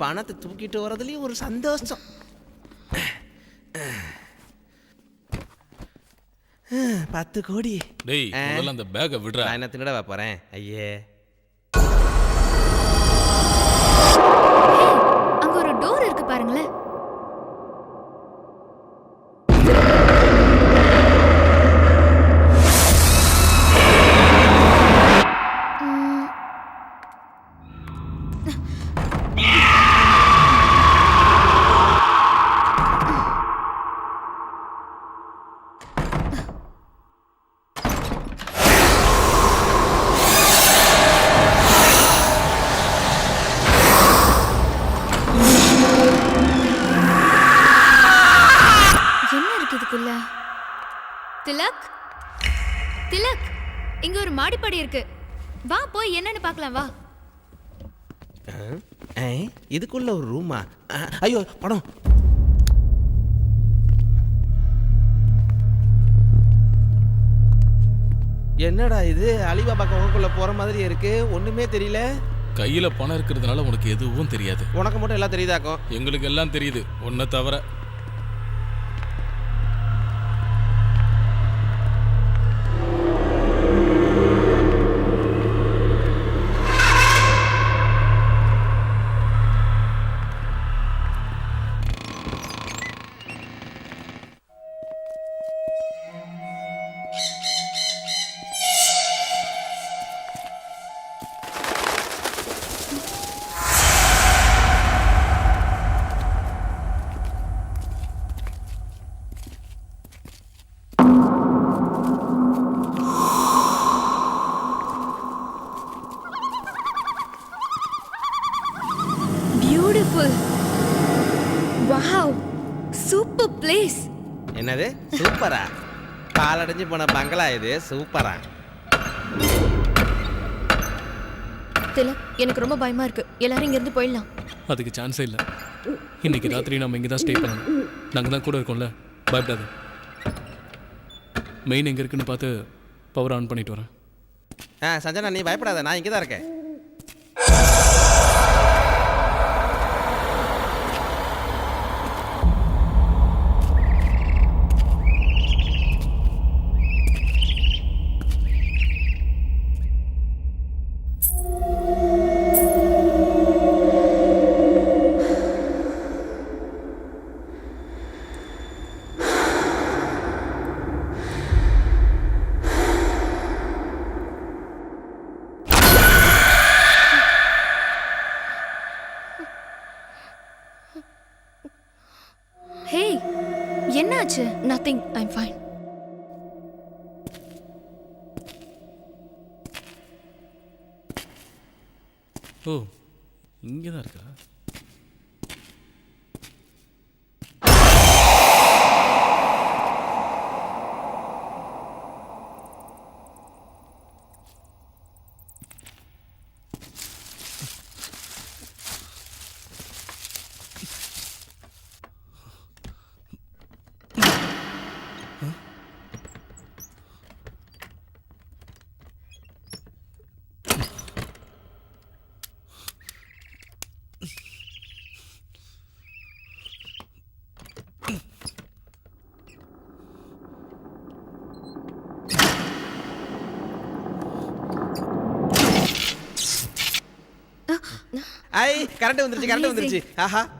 பணத்தை தூக்கிட்டு வரதுலயும் ஒரு சந்தோஷம். பத்து கோடி. டேய் ஆ. முதல்ல அந்த பேக்கை விடுறா. நான் என்ன போறேன். ஐயே. அங்க ஒரு டோர் இருக்கு பாருங்களேன். திலக்? திலக் இங்க ஒரு மாடிப்படி இருக்கு. வா போய் என்னன்னு பார்க்கலாம் வா. இதுக்குள்ள ஒரு ரூமா? ஐயோ படம். என்னடா இது? அலிபாபா குகைக்குள்ள போற மாதிரி இருக்கு. ஒண்ணுமே தெரியல. கையில பணம் இருக்கிறதுனால உனக்கு எதுவும் தெரியாது. உனக்கு மட்டும் எல்லாம் தெரியுதாக்கும்? எங்களுக்கு எல்லாம் தெரியுது. உன்னை தவிர பியூட்டிஃபுல் வாவ் சூப்பர் பிளேஸ் என்னது? சூப்பரா? பாலடைஞ்சு போன பங்களா இது. சூப்பரா. திலக் எனக்கு ரொம்ப பயமா இருக்கு. எல்லாரும் இங்க இருந்து போயிடலாம். அதுக்கு சான்ஸே இல்லை. இன்னைக்கு ராத்திரி நம்ம இங்கே தான் ஸ்டே பண்ணணும். நாங்கள் தான் கூட இருக்கோம்ல. பயப்படாது. மெயின் எங்கே இருக்குன்னு பார்த்து பவர் ஆன் பண்ணிட்டு வரேன். ஆ சஞ்சனா நீ பயப்படாத. நான் இங்கே தான் இருக்கேன். என்னாச்சு? நத்திங் ஐம் ஃபைன் ஓ இங்கே தான் இருக்கா? ஐ கரண்ட் வந்துருச்சு கரண்ட் வந்துருச்சு. ஆஹா.